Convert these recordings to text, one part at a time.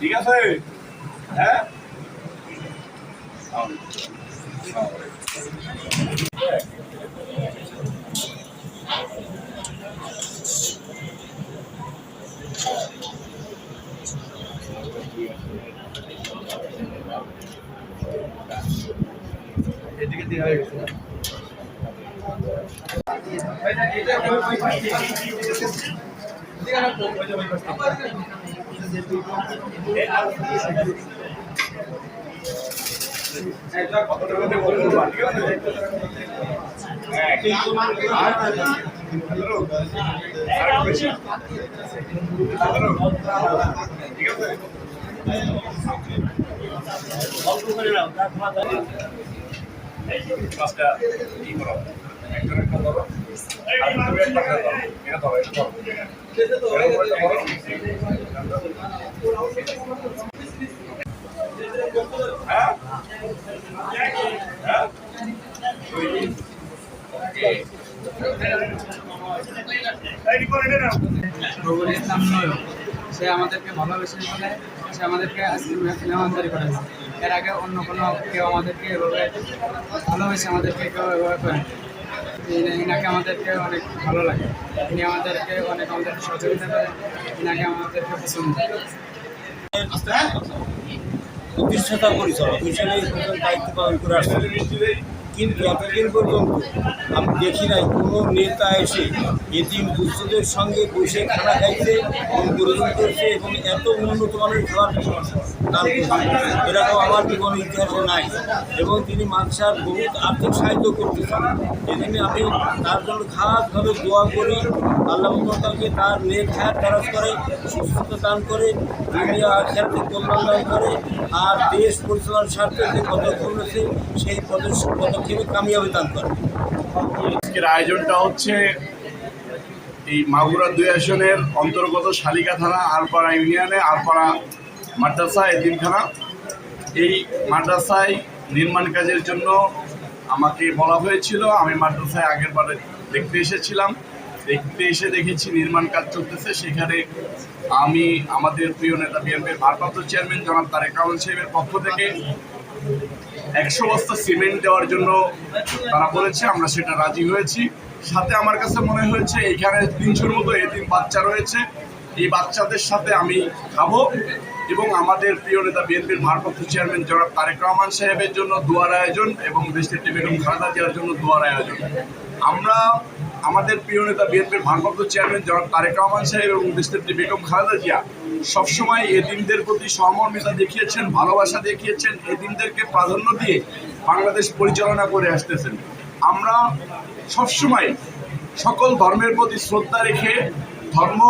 ঠিক আছে? হ্যাঁ? এদিকে দিয়ে হয়ে গেছে। ঠিক আছে হ্যালো ঠিক আছে পাঁচটা ই করো একটা একটা ধরো আর তুমি একটা ধরো এটা ধরো এটা ধরো করে সে আমাদেরকে ভালোবেসে বলে, সে আমাদেরকে আজকে মেহমানদারি করেছে। এর আগে অন্য কোনো কেউ আমাদেরকে এভাবে ভালোবেসে আমাদেরকে কেউ এভাবে করে ইনাকে আমাদেরকে অনেক ভালো লাগে। ইনি আমাদেরকে অনেক আমাদেরকে সহযোগিতা করে। ইনাকে আমাদেরকে পছন্দ প্রতিষ্ঠাতা পরিচালক হিসেবে দায়িত্ব পালন করে আসছে কিন্তু এতদিন পর্যন্ত আমি দেখি নাই কোনো নেতা এসে এদিন দুঃস্থদের সঙ্গে বসে খানা খাইছে এবং করছে এবং এত উন্নত মানের খাবার দান এরকম আমার জীবন ইতিহাসে নাই। এবং তিনি মানসার বহুত আর্থিক সাহায্য করতেছেন। এজন্য আমি তার জন্য খাসভাবে দোয়া করি। আল্লাহ তাকে তার নেক হায়াত খরচ করে, সুস্থতা দান করে, দুনিয়া কল্যাণ দান করে, আর দেশ পরিচালনার স্বার্থে যে পদক্ষেপ রয়েছে সেই পদক্ষেপ কামিয়াবি দান করে। আজকের আয়োজনটা হচ্ছে এই মাগুরা দুই আসনের অন্তর্গত শালিকা থানা আলপাড়া ইউনিয়নে আলপাড়া মাদ্রাসা এদিনখানা এই মাদ্রাসায় নির্মাণ কাজের জন্য আমাকে বলা হয়েছিল। আমি মাদ্রাসায় আগের বারে দেখতে এসেছিলাম। দেখতে এসে দেখেছি নির্মাণ কাজ চলতেছে। সেখানে আমি আমাদের প্রিয় নেতা বিএনপির ভারপ্রাপ্ত চেয়ারম্যান জনাব তারেক রহমান সাহেবের পক্ষ থেকে একশো বস্তা সিমেন্ট দেওয়ার জন্য তারা বলেছে, আমরা সেটা রাজি হয়েছি। সাথে আমার কাছে মনে হয়েছে, এখানে তিনশোর মতো এদিন বাচ্চা রয়েছে। এই বাচ্চাদের সাথে আমি খাব এবং আমাদের প্রিয় নেতা বিএনপির ভারপ্রাপ্ত চেয়ারম্যান জনাব তারেক রহমান সাহেবের জন্য দোয়ার আয়োজন এবং দেশনেত্রী বেগম খালেদা জিয়ার জন্য দোয়ার আয়োজন। আমরা আমাদের প্রিয় নেতা বিএনপির ভারপ্রাপ্ত চেয়ারম্যান জনাব তারেক রহমান সাহেব এবং দেশনেত্রী বেগম খালেদা জিয়া সবসময় এদিনদের প্রতি সহমর্মিতা দেখিয়েছেন, ভালোবাসা দেখিয়েছেন এদিনদেরকে প্রাধান্য দিয়ে বাংলাদেশ পরিচালনা করে আসতেছেন। আমরা সবসময় সকল ধর্মের প্রতি শ্রদ্ধা রেখে ধর্ম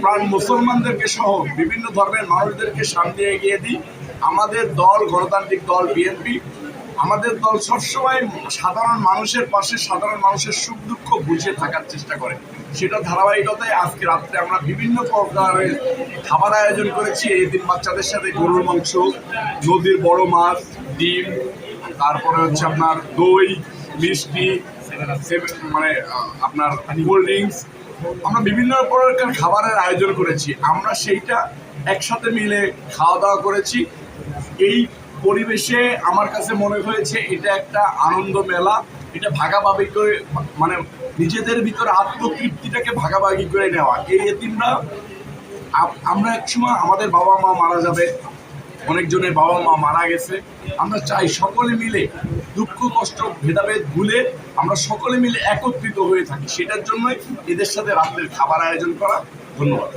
প্রাণ মুসলমানদেরকে সহ বিভিন্ন ধর্মের মানুষদেরকে সামনে এগিয়ে দিই। আমাদের দল, গণতান্ত্রিক দল, বিএনপি, আমাদের দল সবসময় সাধারণ মানুষের পাশে, সাধারণ মানুষের সুখ দুঃখ বুঝে থাকার চেষ্টা করে। সেটা ধারাবাহিকতায় আজকে রাত্রে আমরা বিভিন্ন প্রকারের খাবার আয়োজন করেছি। এই দিন বাচ্চাদের সাথে গরুর মাংস, নদীর বড় মাছ, ডিম, তারপরে হচ্ছে আপনার দই, মিষ্টি মানে আপনার কোল্ড ড্রিঙ্কস আমরা বিভিন্ন প্রকার খাবারের আয়োজন করেছি। আমরা সেইটা একসাথে মিলে খাওয়া দাওয়া করেছি। এই পরিবেশে আমার কাছে মনে হয়েছে এটা একটা আনন্দ মেলা। এটা ভাগাভাগি করে মানে নিজেদের ভিতরে আত্মতৃপ্তিটাকে ভাগাভাগি করে নেওয়া। এই এতিমরা আম- আমরা একসময় আমাদের বাবা মা মারা যাবে। অনেকজনের বাবা মা মারা গেছে। আমরা চাই সকলে মিলে দুঃখ, কষ্ট, ভেদাভেদ ভুলে আমরা সকলে মিলে একত্রিত হয়ে থাকি। সেটার জন্যই এদের সাথে রাত্রের খাবার আয়োজন করা। ধন্যবাদ।